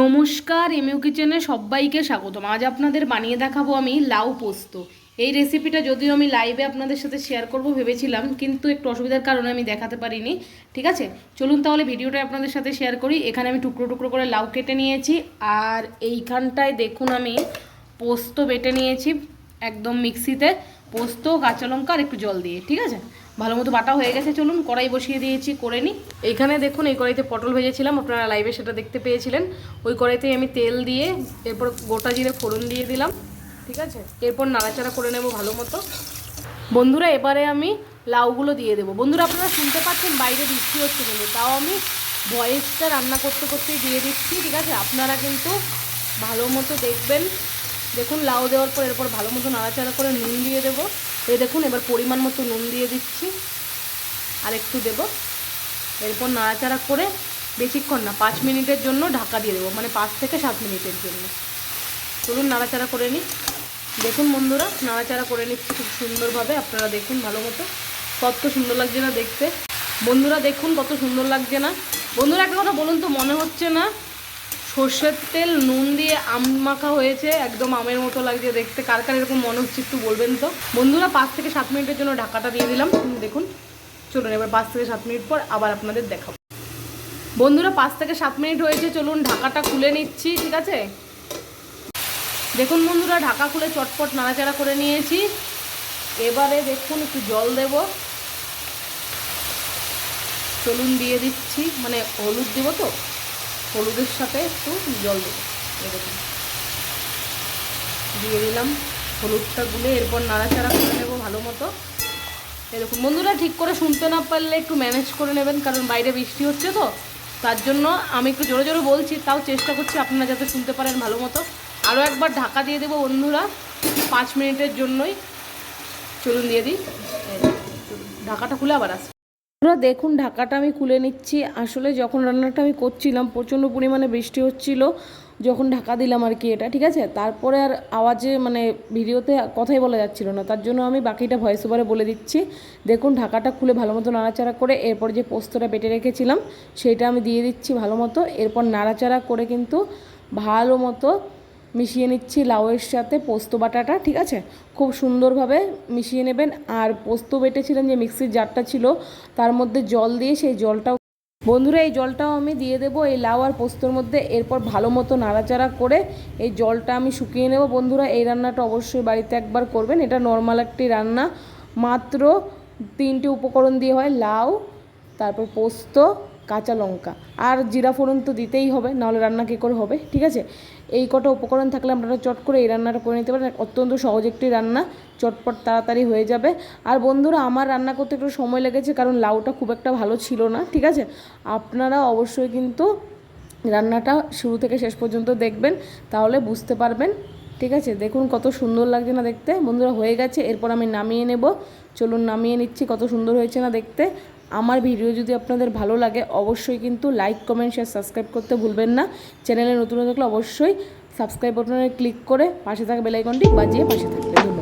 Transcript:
নমস্কার, এমইউ কিচেনে সবাইকে স্বাগতম। আজ আপনাদের বানিয়ে দেখাবো আমি লাউ পোস্ত। এই রেসিপিটা যদিও আমি লাইভে আপনাদের সাথে শেয়ার করব ভেবেছিলাম, কিন্তু একটু অসুবিধার কারণে আমি দেখাতে পারিনি, ঠিক আছে? চলুন তাহলে ভিডিওটা আপনাদের সাথে শেয়ার করি। এখানে আমি টুকরো টুকরো করে লাউ কেটে নিয়েছি, আর এইখানটায় দেখুন আমি পোস্ত বেটে নিয়েছি, একদম মিক্সিতে পোস্ত, কাঁচা লঙ্কা, আর একটু জল দিয়ে, ঠিক আছে? ভালো মতো বাটা হয়ে গেছে, চলুন কড়াই বসিয়ে দিয়েছি, করে নিই। এইখানে দেখুন, এই কড়াইতে পটল ভেজেছিলাম, আপনারা লাইভে সেটা দেখতে পেয়েছিলেন। ওই কড়াইতে আমি তেল দিয়ে, এরপর গোটা জিরে ফোড়ন দিয়ে দিলাম, ঠিক আছে? এরপর নাড়াচাড়া করে নেব ভালো মতো বন্ধুরা, এবারে আমি লাউগুলো দিয়ে দেবো। বন্ধুরা, আপনারা শুনতে পাচ্ছেন, বাইরে বৃষ্টি হচ্ছে কিন্তু, তাও আমি ভয়েসটা রান্না করতে করতেই দিয়ে দিচ্ছি, ঠিক আছে? আপনারা কিন্তু ভালো মতো দেখবেন। দেখুন, লাউ দেওয়ার পর এরপর ভালো মতো নাড়াচাড়া করে নুন দিয়ে দেবো। এই দেখুন, এবার পরিমাণ মতো নুন দিয়ে দিচ্ছি। আর একটু দেবো। এরপর নাড়াচাড়া করে বেশিক্ষণ না, পাঁচ মিনিটের জন্য ঢাকা দিয়ে দেবো মানে পাঁচ থেকে সাত মিনিটের জন্য। চলুন নাড়াচাড়া করে নিই। দেখুন বন্ধুরা, নাড়াচাড়া করে নিচ্ছি খুব সুন্দরভাবে, আপনারা দেখুন ভালো মতো। কত সুন্দর লাগছে না দেখতে। বন্ধুরা দেখুন কত সুন্দর লাগছে না। বন্ধুরা একটা কথা বলুন তো, মনে হচ্ছে না সর্ষের তেল, নুন দিয়ে আম মাখা হয়েছে। একদম আমের মতো লাগছে দেখতে। কার কার এরকম মনে হচ্ছে একটু বলবেন তো? বন্ধুরা, পাঁচ থেকে সাত মিনিটের জন্য ঢাকাটা দিয়ে দিলাম। দেখুন। চলুন এবার পাঁচ থেকে সাত মিনিট পর আবার আপনাদের দেখাবো। বন্ধুরা, পাঁচ থেকে সাত মিনিট হয়েছে। চলুন ঢাকাটা খুলে নিচ্ছি, ঠিক আছে? দেখুন বন্ধুরা, ঢাকা খুলে চটপট নাড়াচাড়া করে নিয়েছি। এবারে দেখুন, একটু জল দেব। চলুন দিয়ে দিচ্ছি। মানে হলুদ দেবো তো? হলুদের সাথে একটু জল দেবো দেখুন দিয়ে দিলাম হলুদটা গুলে এরপর নাড়াচাড়া করে নেব ভালো মতো। এরকম বন্ধুরা ঠিক করে শুনতে না পারলে একটু ম্যানেজ করে নেবেন, কারণ বাইরে বৃষ্টি হচ্ছে তো। তার জন্য আমি একটু জোরে জোরে বলছি, তাও চেষ্টা করছি আপনারা যাতে শুনতে পারেন ভালো মতো। আরও একবার ঢাকা দিয়ে দেবো বন্ধুরা, পাঁচ মিনিটের জন্যই। চলুন দিয়ে দিই। ঢাকাটা খুলে আবার আসি। বন্ধুরা, দেখুন, ঢাকাটা আমি খুলে নিচ্ছি। আসলে যখন রান্নাটা আমি করছিলাম, প্রচণ্ড পরিমাণে বৃষ্টি হচ্ছিল, যখন ঢাকা দিলাম আর কি এটা, ঠিক আছে? তারপরে আর আওয়াজে মানে ভিডিওতে কথাই বলা যাচ্ছিল না। তার জন্য আমি বাকিটা ভয়েস ওভারে বলে দিচ্ছি। দেখুন, ঢাকাটা খুলে ভালো মতো নাড়াচাড়া করে, এরপর যে পোস্তটা বেটে রেখেছিলাম, সেটা আমি দিয়ে দিচ্ছি ভালো মতো। এরপর নাড়াচাড়া করে কিন্তু ভালো মতো মিশিয়ে নিচ্ছি লাউয়ের সাথে পোস্ত বাটাটা, ঠিক আছে? খুব সুন্দরভাবে মিশিয়ে নেবেন। আর পোস্ত বেটেছিলেন যে মিক্সির জারটা ছিল, তার মধ্যে জল দিয়ে সেই জলটাও বন্ধুরা, এই জলটাও আমি দিয়ে দেবো এই লাউ আর পোস্তর মধ্যে। এরপর ভালো মতো নাড়াচাড়া করে এই জলটা আমি শুকিয়ে নেব। বন্ধুরা, এই রান্নাটা অবশ্যই বাড়িতে একবার করবেন। এটা নর্মাল একটি রান্না। মাত্র তিনটে উপকরণ দিয়ে হয় লাউ, তারপর পোস্ত কাঁচা লঙ্কা। আর জিরা ফোড়ন তো দিতেই হবে, নাহলে রান্না কী করে হবে, ঠিক আছে? এই কটা উপকরণ থাকলে আপনারা চট করে এই রান্নাটা করে নিতে পারেন, অত্যন্ত সহজ একটি রান্না, চটপট তাড়াতাড়ি হয়ে যাবে। আর বন্ধুরা, আমার রান্না করতে একটু সময় লেগেছে, কারণ লাউটা খুব একটা ভালো ছিল না, ঠিক আছে? আপনারা অবশ্যই কিন্তু রান্নাটা শুরু থেকে শেষ পর্যন্ত দেখবেন, তাহলে বুঝতে পারবেন, ঠিক আছে? দেখুন কত সুন্দর লাগছে না দেখতে। বন্ধুরা, হয়ে গেছে, এরপর আমি নামিয়ে নেব। চলুন, নামিয়ে নিচ্ছি, কত সুন্দর হয়েছে না দেখতে। আমার ভিডিও যদি আপনাদের ভালো লাগে, অবশ্যই কিন্তু লাইক কমেন্ট শেয়ার সাবস্ক্রাইব করতে ভুলবেন না। চ্যানেলে নতুন থাকলে অবশ্যই সাবস্ক্রাইব বাটনে ক্লিক করে পাশে থাকা বেলাইকনটি বাজিয়ে পাশে থাকবে